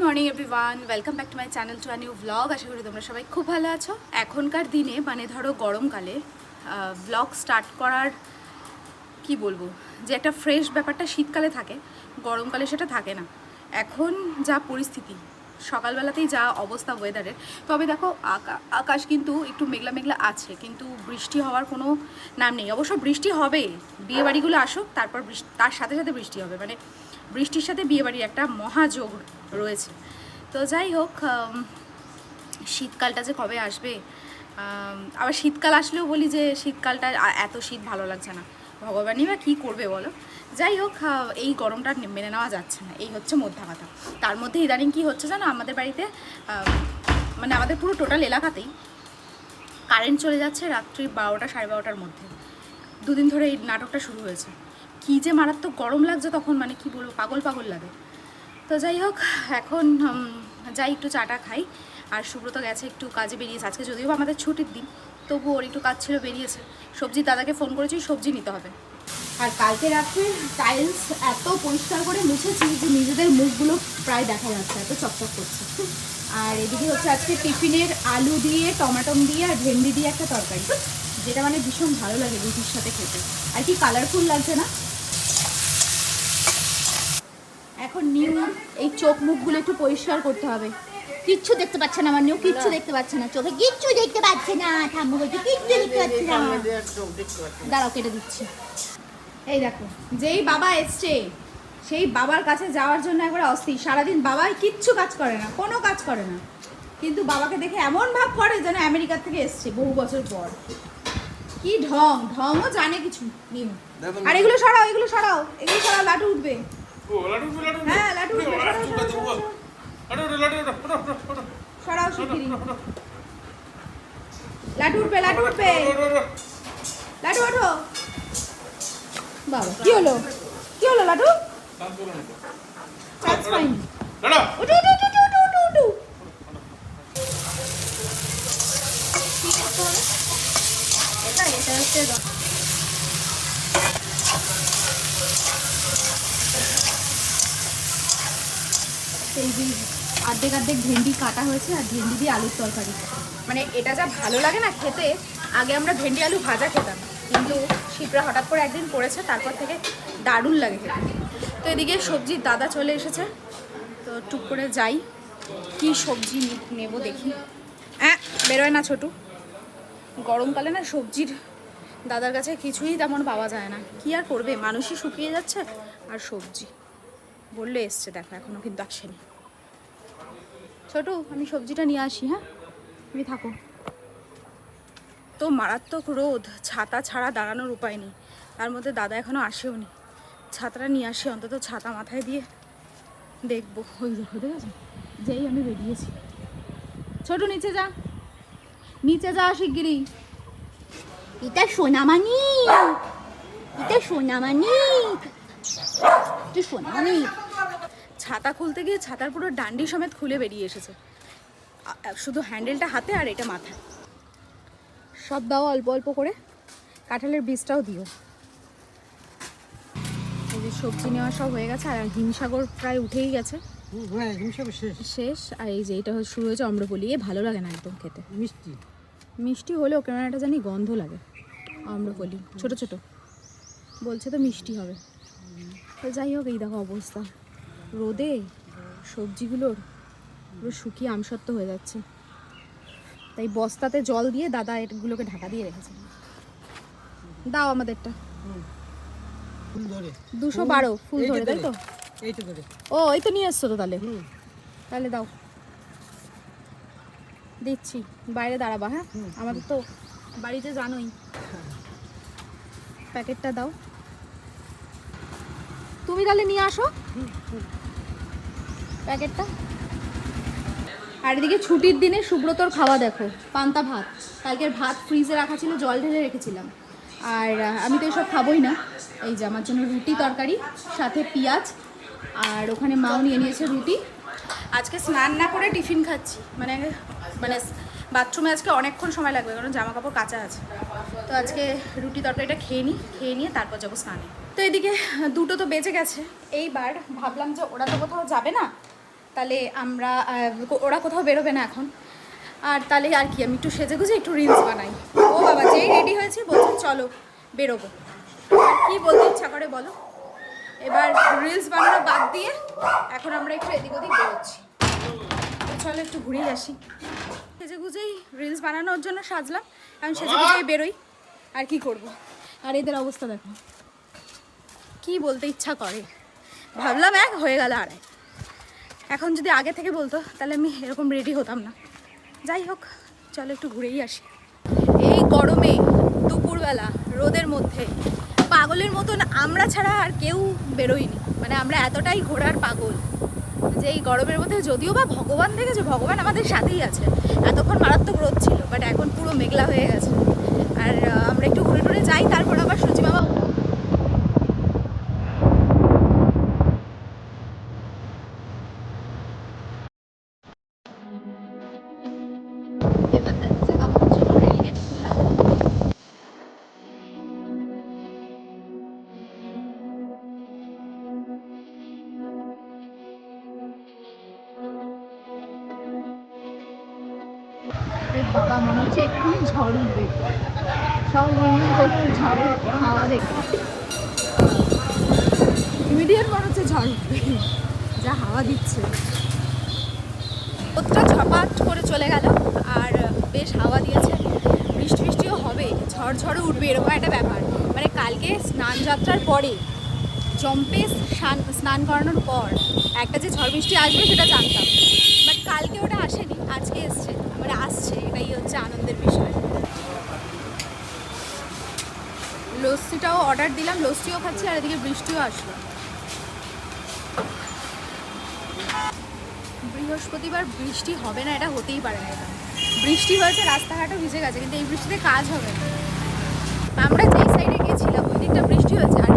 Morning everyone welcome back to my channel to new vlog আশা করি তোমরা সবাই খুব ভালো আছো। এখনকার দিনে মানে ধরো গরমকালে ব্লগ স্টার্ট করার কি বলব? যে একটা ফ্রেশ ব্যাপারটা শীতকালে থাকে, গরমকালে সেটা থাকে না। এখন যা পরিস্থিতি, সকালবেলাতেই যা অবস্থা ওয়েদারের তবে দেখো, আকা- আকাশ কিন্তু একটু মেঘলা মেঘলা আছে, কিন্তু বৃষ্টি হওয়ার কোনো নাম নেই। অবশ্য বৃষ্টি হবে বিয়ে বাড়িগুলো আসুক, তারপর তার সাথে সাথে বৃষ্টি হবে। মানে বৃষ্টির সাথে বিয়েবাড়ির একটা মহাযোগ রয়েছে। তো যাই হোক শীতকালটা যে কবে আসবে আবার শীতকাল আসলেও বলি যে শীতকালটা এত শীত ভালো লাগছে না। ভগবানই বা কী করবে বলো? যাই হোক এই গরমটা মেনে নেওয়া যাচ্ছে না। এই হচ্ছে মধ্যা কথা। তার মধ্যে ইদানিং কী হচ্ছে জানো? আমাদের বাড়িতে মানে আমাদের পুরো টোটাল এলাকাতেই কারেন্ট চলে যাচ্ছে রাত্রি বারোটা সাড়ে বারোটার মধ্যে। দুদিন ধরে এই নাটকটা শুরু হয়েছে। কী যে মারাত্মক গরম লাগছে তখন মানে কি বলব, পাগল পাগল লাগে। তো যাই হোক, এখন যাই একটু চাটা খাই। আর সুব্রত গেছে একটু কাজে বেরিয়েছে। আজকে যদিও আমাদের ছুটির দিন তবু ওর একটু কাজ ছিল, বেরিয়েছে। সবজি দাদাকে ফোন করেছি, সবজি নিতে হবে। আর কালকে রাত্রে টাইলস এত পরিষ্কার করে মুছেছি যে নিজেদের মুখগুলো প্রায় দেখা যাচ্ছে, এত চকচক করছে। আর এদিকে হচ্ছে আজকে টিফিনের আলু দিয়ে টমাটম দিয়ে আর ভেন্ডি দিয়ে একটা তরকারি, যেটা মানে ভীষণ ভালো লাগে রুটির সাথে খেতে। আর কি কালারফুল লাগছে না? এখন নিউ এই চোখ মুখগুলো একটু পরিষ্কার করতে হবে। কিচ্ছু দেখতে পাচ্ছে না আমার নিউ কিচ্ছু দেখতে পাচ্ছে না চোখে কিচ্ছু দেখতে পাচ্ছে না ঠাম্মু বলছে কিচ্ছু দেখতে পাচ্ছে না। দাঁড়াও কেটে দিচ্ছি। এই দেখো যেই বাবা এসছে সেই বাবার কাছে যাওয়ার জন্য একবার অস্থির। সারাদিন বাবাই কিচ্ছু কাজ করে না কোনো কাজ করে না। কিন্তু বাবাকে দেখে এমন ভাব করে যেন আমেরিকা থেকে এসছে বহু বছর পর। কি ঢং ঢংও জানে কিছু নিউ আর এগুলো সরাও এগুলো সরাও এগুলো সরাও লাটু উঠবে। হ্যাঁ, ও, সরাও, শিগগিরি লাটু উঠবে লাটু উঠবে। লাটু ওঠো বাবা কি হলো কি হলো লাটু দাঁত বলো না তো। দ্যাটস ফাইন দাঁড়াও। উঠু উঠু উঠু উঠু উঠু উঠু এটা হচ্ছে এই যে অর্ধেক অর্ধেক ভেন্ডি কাটা হয়েছে আর ভেন্ডি দিয়ে আলুর তরকারি। মানে এটা যা ভালো লাগে না খেতে, আগে আমরা ভেন্ডি আলু ভাজা খেতাম, কিন্তু শিপরা হঠাৎ করে একদিন করেছে, তারপর থেকে দারুণ লাগে খেতে। তো এদিকে সবজির দাদা চলে এসেছে, তো টুক করে যাই, কি সবজি নেব দেখি। হ্যাঁ বেরোয় না ছোটু। গরমকালে না সবজির দাদার কাছে কিছুই তেমন পাওয়া যায় না। কি আর করবে? মানুষই শুকিয়ে যাচ্ছে আর সবজি। বললে এসছে, দেখো, এখনও কিন্তু আসেনি। ছোটু, আমি সবজিটা নিয়ে আসি হ্যাঁ? তুমি থাকো। তো মারাত্মক রোদ, ছাতা ছাড়া দাঁড়ানোর উপায় নেই। তার মধ্যে দাদা এখনও আসেও নি। ছাতাটা নিয়ে আসি, অন্তত ছাতা মাথায় দিয়ে দেখব। ওই দেখো দেখেছ যেই আমি বেরিয়েছি। ছোট, নিচে যা। নিচে যা শিগগিরি এটা সোনামানি এটা সোনামানি তুই সোনামানি ছাতা খুলতে গিয়ে ছাতার পুরো ডান্ডি সমেত খুলে বেরিয়ে এসেছে। শুধু হ্যান্ডেলটা হাতে আর এটা মাথায়। সব দাও অল্প অল্প করে কাঁঠালের বীজটাও দিও। এই যে সবজি নেওয়া সব হয়ে গেছে আর হিমসাগর প্রায় উঠেই গেছে। হ্যাঁ শেষ। আর এই যে এটা শুরু হয়েছে অম্রপলি এ ভালো লাগে না একদম খেতে। মিষ্টি। মিষ্টি হলেও কেমন একটা জানি গন্ধ লাগে আম্রপলি ছোট ছোট। বলছে তো মিষ্টি হবে। তো যাই হোক এই দেখো অবস্থা। রোদে সবজিগুলোর পুরো শুকিয়ে আমসত্ব হয়ে যাচ্ছে। তাই বস্তাতে জল দিয়ে দাদা এগুলোকে ঢাকা দিয়ে রেখেছে। দাও আমাদেরটা। দুশো বারো ফুল ধরে তাই তো? ও এই তো নিয়ে এসছো তো তাহলে? হুম। তাহলে দাও। দিচ্ছি। বাইরে দাঁড়াবা হ্যাঁ? আমাদের তো বাড়িতে জানোই। প্যাকেটটা দাও। তুমি তাহলে নিয়ে আসো। প্যাকেটটা। আর এদিকে ছুটির দিনে সুব্রতর খাওয়া দেখো, পান্তা ভাত। কালকের ভাত ফ্রিজে রাখা ছিল, জল ঢেলে রেখেছিলাম। আর আমি তো এসব খাবোই না। এই যে আমার জন্য রুটি তরকারি, সাথে পেঁয়াজ, আর ওখানে মাও নিয়ে নিয়েছে রুটি। আজকে স্নান না করে টিফিন খাচ্ছি। মানে মানে বাথরুমে আজকে অনেকক্ষণ সময় লাগবে, কারণ জামা কাপড় কাঁচা আছে। তো আজকে রুটি তরকারিটা খেয়ে নিই খেয়ে নিয়ে তারপর যাব স্নানে। তো এদিকে দুটো তো বেঁচে গেছে। এইবার ভাবলাম যে ওরা তো কোথাও যাবে না। তাহলে আমরা ওরা কোথাও বেরোবে না এখন। আর তাহলে আর কি আমি একটু সেজে গুজে একটু রিলস বানাই। ও বাবা যেই রেডি হয়েছে বলছে চলো বেরোবো। কি বলতে ইচ্ছা করে বলো? এবার রিলস বানানো বাদ দিয়ে এখন আমরা একটু এদিক ওদিক বেরোচ্ছি। চলো একটু ঘুরেই আসি। সেজে গুজেই রিলস বানানোর জন্য সাজলাম। আমি সেজে গুজেই বেরোই। আর কি করব? আর এদের অবস্থা দেখো। কি বলতে ইচ্ছা করে? ভাবলাম এক, হয়ে গেল আর এখন যদি আগে থেকে বলতো, তাহলে আমি এরকম রেডি হতাম না। যাই হোক, চলো একটু ঘুরেই আসি। এই গরমে দুপুরবেলা, রোদের মধ্যে, পাগলের মতন আমরা ছাড়া আর কেউ বেরোয়নি। মানে আমরা এতটাই ঘোরার পাগল যে এই গরমের মধ্যে যদিও বা ভগবান দেখেছে, ভগবান আমাদের সাথেই আছে। এতক্ষণ মারাত্মক রোদ ছিল বাট এখন পুরো মেঘলা হয়ে গেছে। আর আমরা একটু ঘুরে টুরে যাই, তারপর আবার সূচি ইমিডিয়েট মনে হচ্ছে ঝড় যা হাওয়া দিচ্ছে। রোদটা ঝপাট করে চলে গেল আর বেশ হাওয়া দিয়েছে। বৃষ্টি বৃষ্টিও হবে, ঝড় ঝড়ও উঠবে, এরকম একটা ব্যাপার। মানে কালকে স্নান যাত্রার পরে জম্পে স্নান স্নান করানোর পর একটা যে ঝড় বৃষ্টি আসবে সেটা জানতাম। বাট কালকে ওটা আসেনি, আজকে এসছে মানে আসছে, এটাই হচ্ছে আনন্দের বিষয়। লস্যিটাও অর্ডার দিলাম, লস্যিও খাচ্ছি আর এদিকে বৃষ্টিও আসলো। বৃহস্পতিবার বৃষ্টি হবে না, এটা হতেই পারে না বৃষ্টি হয়েছে, রাস্তাঘাটও ভিজে গেছে, কিন্তু এই বৃষ্টিতে কাজ হবে না। আমরা যেই সাইডে গেছিলাম ওই দিকটা বৃষ্টি হয়েছে, আর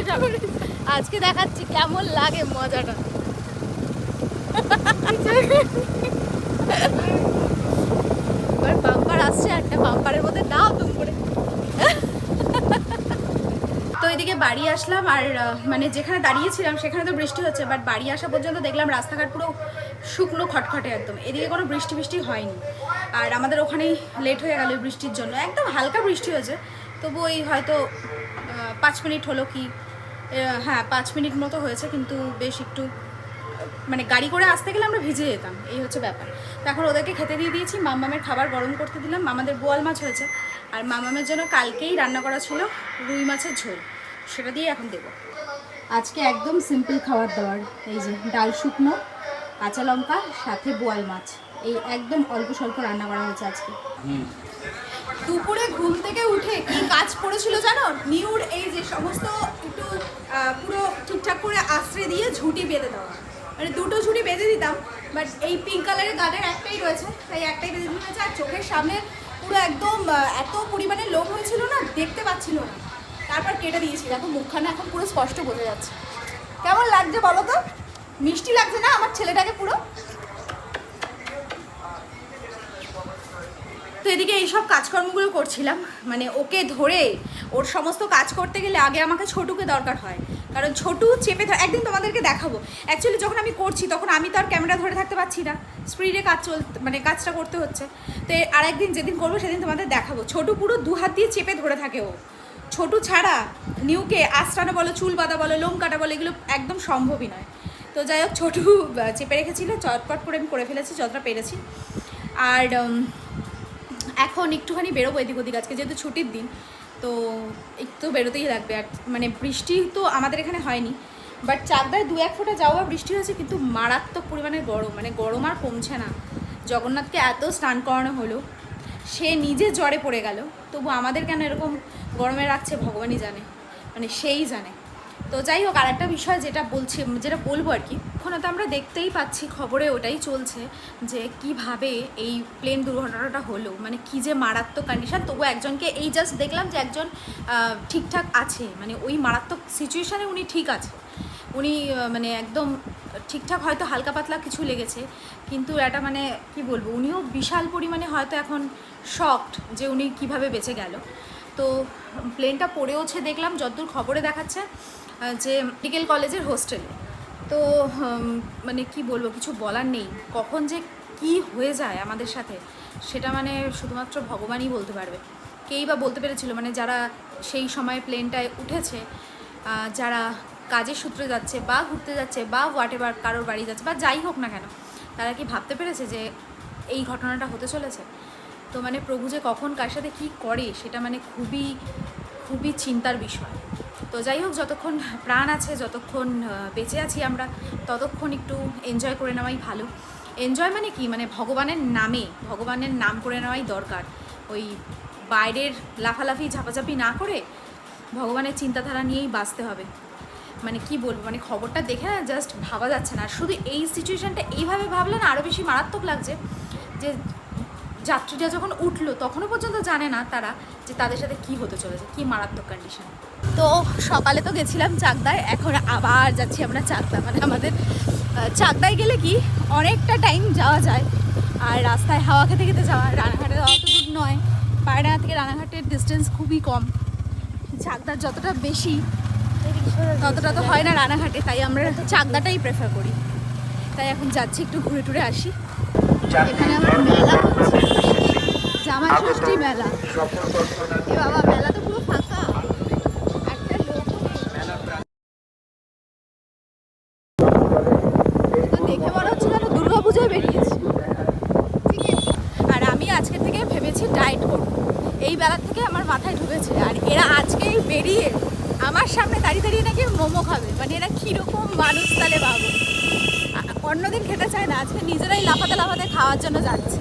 পেছন আজকে দেখাচ্ছি কেমন লাগে মজাটা। এবার বাম্পার আসছে, একটা বাম্পারের মধ্যে নাও তুমি করে। তো এদিকে বাড়ি আসলাম আর মানে যেখানে দাঁড়িয়েছিলাম সেখানে তো বৃষ্টি হচ্ছে বাট বাড়ি আসা পর্যন্ত দেখলাম রাস্তাঘাট পুরো শুকনো খটখটে একদম। এদিকে কোনো বৃষ্টি বৃষ্টি হয়নি। আর আমাদের ওখানেই লেট হয়ে গেল বৃষ্টির জন্য। একদম হালকা বৃষ্টি হয়েছে তবু ওই হয়তো পাঁচ মিনিট হলো কি হ্যাঁ পাঁচ মিনিট মতো হয়েছে কিন্তু বেশ একটু মানে গাড়ি করে আসতে গেলে আমরা ভিজে যেতাম এই হচ্ছে ব্যাপার। তো এখন ওদেরকে খেতে দিয়ে দিয়েছি মামামের খাবার গরম করতে দিলাম মামাদের বোয়াল মাছ হয়েছে আর মামামের জন্য কালকেই রান্না করা ছিল রুই মাছের ঝোল সেটা দিয়ে এখন দেবো। আজকে একদম সিম্পল খাবার দাবার এই যে ডাল শুকনো কাঁচা লঙ্কা সাথে বোয়াল মাছ এই একদম অল্প স্বল্প রান্না করা হয়েছে আজকে। দুপুরে ঘুম থেকে উঠে কি কাজ পড়েছিল জানো? নিউর এই যে সমস্ত পুরো ঠিকঠাক করে আশ্রে দিয়ে ঝুঁটি বেঁধে দেওয়া। মানে দুটো ঝুঁটি বেঁধে দিতাম বাট এই পিঙ্ক কালারের গার্ডের একটাই রয়েছে, তাই একটাই বেঁধে দিতে হয়েছে। আর চোখের সামনে পুরো একদম এত পরিমাণে লোক হয়েছিল না, দেখতে পাচ্ছিল না। তারপর কেটে দিয়েছি। দেখো, মুখখানা এখন পুরো স্পষ্ট বোঝা যাচ্ছে। কেমন লাগছে বলো তো? মিষ্টি লাগছে না আমার ছেলেটাকে পুরো? তো এদিকে এইসব কাজকর্মগুলো করছিলাম। মানে ওকে ধরে ওর সমস্ত কাজ করতে গেলে আগে আমাকে ছোটুকে দরকার হয়। কারণ ছোটু চেপে একদিন তোমাদেরকে দেখাবো। অ্যাকচুয়ালি যখন আমি করছি তখন আমি তো আর ক্যামেরা ধরে থাকতে পারছি না। স্পিডে কাজ চল মানে কাজটা করতে হচ্ছে। তো আর একদিন যেদিন করব সেদিন তোমাদের দেখাবো। ছোটু পুরো দু হাত দিয়ে চেপে ধরে থাকে ও। ছোটু ছাড়া নিউকে আশ্রানো বলো, চুল বাঁধা বলো, লোম কাটা বলো, এগুলো একদম সম্ভবই নয়। তো যাই হোক, ছোটু চেপে রেখেছিল। চটপট করে আমি করে ফেলেছি, যতটা পেরেছি। আর এখন একটুখানি বেরোবো এদিক ওদিক, আজকে যেহেতু ছুটির দিন, তো একটু বেরোতেই লাগবে। আর মানে বৃষ্টি তো আমাদের এখানে হয়নি বাট চাকদায় দু এক ফোঁটা যাওয়া বৃষ্টি হয়েছে, কিন্তু মারাত্মক পরিমাণে গরম মানে গরম আর কমছে না। জগন্নাথকে এত স্নান করানো হলো, সে নিজে জ্বরে পড়ে গেল, তবু আমাদের কেন এরকম গরমে রাখছে ভগবানই জানে মানে সেই জানে। তো যাই হোক, আরেকটা বিষয় যেটা বলছি, যেটা বলব আর কি, ওখানে তো আমরা দেখতেই পাচ্ছি খবরে ওটাই চলছে যে কীভাবে এই প্লেন দুর্ঘটনাটা হলো মানে কি যে মারাত্মক কন্ডিশন তবু একজনকে এই জাস্ট দেখলাম যে একজন ঠিকঠাক আছে মানে ওই মারাত্মক সিচুয়েশানে উনি ঠিক আছে। উনি মানে একদম ঠিকঠাক হয়তো হালকা পাতলা কিছু লেগেছে, কিন্তু এটা মানে কি বলব, উনিও বিশাল পরিমাণে হয়তো এখন শকড যে উনি কীভাবে বেঁচে গেল। তো প্লেনটা পড়েওছে দেখলাম যতদূর খবরে দেখাচ্ছে। যে মেডিকেল কলেজের হোস্টেলে তো মানে কি বলব, কিছু বলার নেই। কখন যে কি হয়ে যায় আমাদের সাথে, সেটা মানে শুধুমাত্র ভগবানই বলতে পারবে। কেই বা বলতে পেরেছিল মানে যারা সেই সময় প্লেনটায় উঠেছে যারা কাজের সূত্রে যাচ্ছে বা ঘুরতে যাচ্ছে বা হোয়াট এভার কারোর বাড়ি যাচ্ছে বা যাই হোক না কেন, তারা কি ভাবতে পেরেছে যে এই ঘটনাটা হতে চলেছে? তো মানে প্রভু যে কখন কার সাথে কী করে, সেটা মানে খুবই খুবই চিন্তার বিষয়। তো যাই হোক, যতক্ষণ প্রাণ আছে, যতক্ষণ বেঁচে আছি আমরা, ততক্ষণ একটু এনজয় করে নেওয়াই ভালো। এনজয় মানে কি? মানে ভগবানের নামে, ভগবানের নাম করে নেওয়াই দরকার। ওই বাইরের লাফালাফি, ঝাপাঝাপি না করে ভগবানের চিন্তাধারা নিয়েই বাঁচতে হবে। মানে কি বলব? মানে খবরটা দেখে না জাস্ট ভাবা যাচ্ছে না। শুধু এই সিচুয়েশানটা এইভাবে ভাবলে না আরও বেশি মারাত্মক লাগছে যে যাত্রীরা যখন উঠল, তখনও পর্যন্ত জানে না তারা যে তাদের সাথে কি হতে চলেছে, কি মারাত্মক কন্ডিশন তো সকালে তো গেছিলাম চাকদায়, এখন আবার যাচ্ছি আমরা চাকদা। মানে আমাদের চাকদায় গেলে কি অনেকটা টাইম যাওয়া যায়। আর রাস্তায় হাওয়া খেতে খেতে যাওয়া রানাঘাটে যাওয়া তো দূর নয়। পায়রা থেকে রানাঘাটের ডিস্টেন্স খুবই কম। চাকদার যতটা বেশি, ততটা তো হয় না রানাঘাটে তাই আমরা চাকদাটাই প্রেফার করি। তাই এখন যাচ্ছি, একটু ঘুরে টুরে আসি। এখানে আমার মেলা হচ্ছে জামা ষষ্ঠী মেলা। এ বাবা, মেলা তো পুরো ফাঁকা একটা লোকও নেই। তো দেখে মনে হচ্ছে যেন দুর্গা পুজোয় বেরিয়েছি ঠিক আছে আর আমি আজকে থেকে ভেবেছি ডায়েট করব এই বেলা থেকে আমার মাথায় ঢুকেছে আর এরা আজকেই বেরিয়ে আমার সামনে দাঁড়িয়ে দাঁড়িয়ে নাকি মোমো খাবে। মানে এরা কীরকম মানুষ তাহলে আ- অন্যদিন খেতে চায় না, আজকে নিজেরাই লাফাতে লাফাতে খাওয়ার জন্য যাচ্ছে।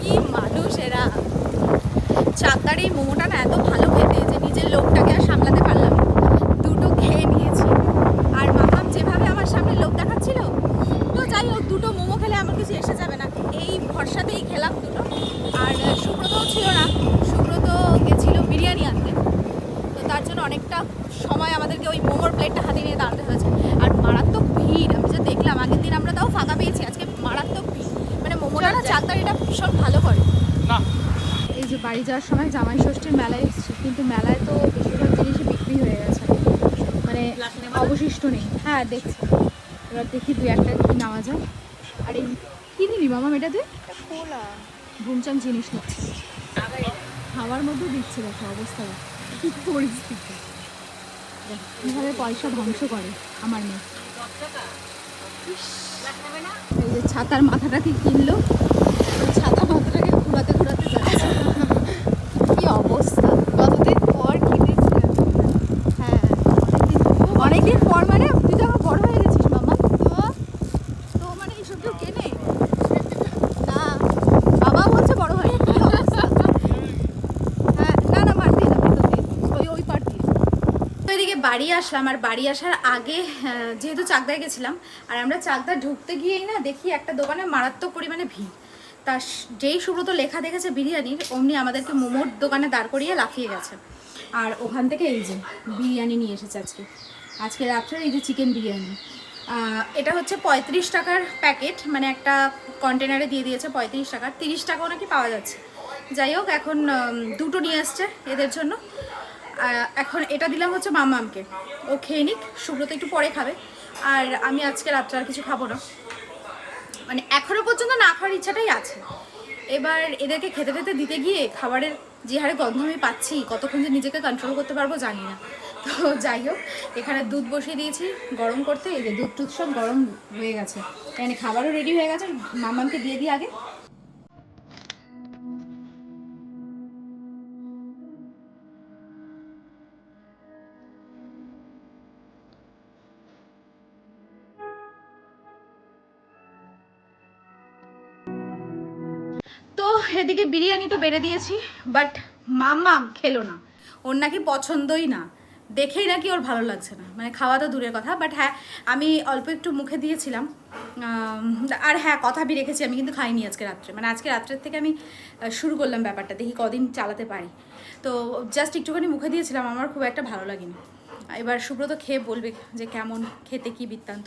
কি মানুষ এরা। চাকদার এই মোমোটা না এত ভালো খেতে যে নিজের লোকটাকে আর সামলাতে পারলাম না। দুটো খেয়ে নিয়েছি আর মামাম যেভাবে আমার সামনে লোক দেখাচ্ছিল তো যাই হোক দুটো মোমো খেলে আমার কিছু এসে যাবে না এই ভরসাতেই খেলাম দুটো আর আহ, সুব্রতও ছিল না সুব্রত গেছিল বিরিয়ানি আনতে তো তার জন্য অনেকটা সময় আমাদেরকে ওই মোমোর প্লেটটা হাতে নিয়ে দাঁড়াতে হয়েছে। আর মারাত্মক ভিড় আমি যে দেখলাম আগের দিন আমরা তাও ফাঁকা পেয়েছি আজকে মারাত্মক ভিড়। মানে মোমোটা না চাকদার এটা ভীষণ ভালো করে। না। এই যে বাড়ি যাওয়ার সময় জামাই ষষ্ঠীর মেলায় এসেছি কিন্তু মেলায় তো বেশিরভাগ জিনিসই বিক্রি হয়ে গেছে। মানে অবশিষ্ট নেই। হ্যাঁ দেখছি। এবার দেখি দু একটা কি নেওয়া যায়। আর এই কি নিলি মামা এটা তুই? ভুমচাং জিনিস নিচ্ছি। খাওয়ার মধ্যেও দিচ্ছে দেখো অবস্থা। দেখো। কি পরিস্থিতি। দেখ, পয়সা ধ্বংস করে আমার মেয়ে। ছাতার মাথাটাকে কিনলো ছাতা মাথাটাকে ঘুরাতে ঘুরাতে যাচ্ছে কি অবস্থা কতদিন পর কিনেছিলাম হ্যাঁ অনেকদিন পর মানে তুই তো এখন বড় হয়ে গেছিস মামা তো তো মানে এইসব কেউ কেনে না বাবা বলছে বড় হয় কি অবস্থা হ্যাঁ না না মার দিয়ে না ভিতর দিয়ে ওই ওই পার দিয়ে তো এদিকে বাড়ি আসলাম, আর বাড়ি আসার আগে যেহেতু চাকদায় গেছিলাম, আর আমরা চাকদা ঢুকতে গিয়েই না দেখি একটা দোকানে মারাত্মক পরিমাণে ভিড়। তা যেই সুব্রত লেখা দেখেছে বিরিয়ানির, অমনি আমাদেরকে মোমোর দোকানে দাঁড় করিয়ে লাফিয়ে গেছে। আর ওখান থেকে এই যে, বিরিয়ানি নিয়ে এসেছে আজকে। আজকে রাত্রে এই যে চিকেন বিরিয়ানি। এটা হচ্ছে পঁয়ত্রিশ টাকার প্যাকেট মানে একটা কন্টেনারে দিয়ে দিয়েছে পঁয়ত্রিশ টাকার তিরিশ টাকাও নাকি পাওয়া যাচ্ছে। যাই হোক, এখন দুটো নিয়ে আসছে এদের জন্য। এখন এটা দিলাম হচ্ছে মামামকে ও খেয়ে নিক সুব্রত একটু পরে খাবে। আর আমি আজকে রাত্রে আর কিছু খাব না। মানে এখনও পর্যন্ত না খাওয়ার ইচ্ছাটাই আছে। এবার এদেরকে খেতে খেতে দিতে গিয়ে খাবারের যে হারে গন্ধ আমি পাচ্ছি, কতক্ষণ যে নিজেকে কন্ট্রোল করতে পারব জানি না। তো যাই হোক, এখানে দুধ বসিয়ে দিয়েছি গরম করতে। এই যে দুধ টুধ সব গরম হয়ে গেছে। এখানে খাবারও রেডি হয়ে গেছে মামামকে দিয়ে দিই আগে। এদিকে বিরিয়ানি তো বেড়ে দিয়েছি বাট মাম্মা খেলো না। ওর নাকি পছন্দই না। দেখেই নাকি ওর ভালো লাগছে না। মানে খাওয়া তো দূরের কথা বাট হ্যাঁ আমি অল্প একটু মুখে দিয়েছিলাম। আর হ্যাঁ কথা বি রেখেছি, আমি কিন্তু খাইনি আজকে রাত্রে। মানে আজকে রাত্রের থেকে আমি শুরু করলাম ব্যাপারটা, দেখি কদিন চালাতে পারি। তো জাস্ট একটুখানি মুখে দিয়েছিলাম, আমার খুব একটা ভালো লাগেনি। এবার সুব্রত খেয়ে বলবে যে কেমন, খেতে কি বৃত্তান্ত।